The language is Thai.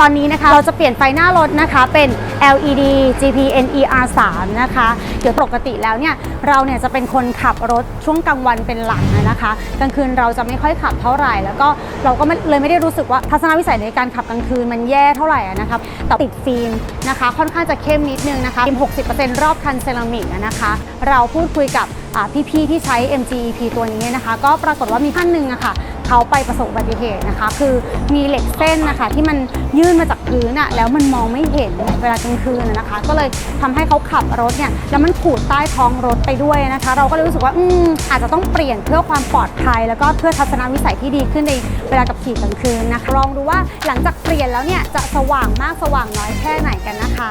ตอนนี้นะคะเราจะเปลี่ยนไฟหน้ารถนะคะเป็น LED GPNER 3นะคะเดี๋ยวปกติแล้วเนี่ยเราเนี่ยจะเป็นคนขับรถช่วงกลางวันเป็นหลักนะคะกลางคืนเราจะไม่ค่อยขับเท่าไหร่ แล้วก็เราก็เลยไม่ได้รู้สึกว่าทัศนวิสัยในการขับกลางคืนมันแย่เท่าไหร่อะนะคะแต่ติดฟิล์มนะคะ ค่อนข้างจะเข้มนิดนึงนะคะฟิล์ม60%รอบคันเซรามิกนะคะเราพูดคุยกับพี่ๆที่ใช้ MGEP ตัวนี้นะคะ ก็ปรากฏว่ามีท่านหนึ่งอะค่ะ เขาไปประสบอุบัติเหตุนะคะ คือมีเหล็กเส้นนะคะ ที่มันยื่นมาจากพื้นอะแล้วมันมองไม่เห็นเวลากลางคืนนะคะ ก็เลยทำให้เขาขับรถเนี่ยแล้วมันขูดใต้ท้องรถไปด้วยนะคะ เราก็เลยรู้สึกว่าอืมอาจจะต้องเปลี่ยนเพื่อความปลอดภัย แล้วก็เพื่อทัศนวิสัยที่ดีขึ้นในเวลากับขี่กลางคืนนะคะลองดูว่าหลังจากเปลี่ยนแล้วเนี่ยจะสว่างมากสว่างน้อยแค่ไหนกันนะคะ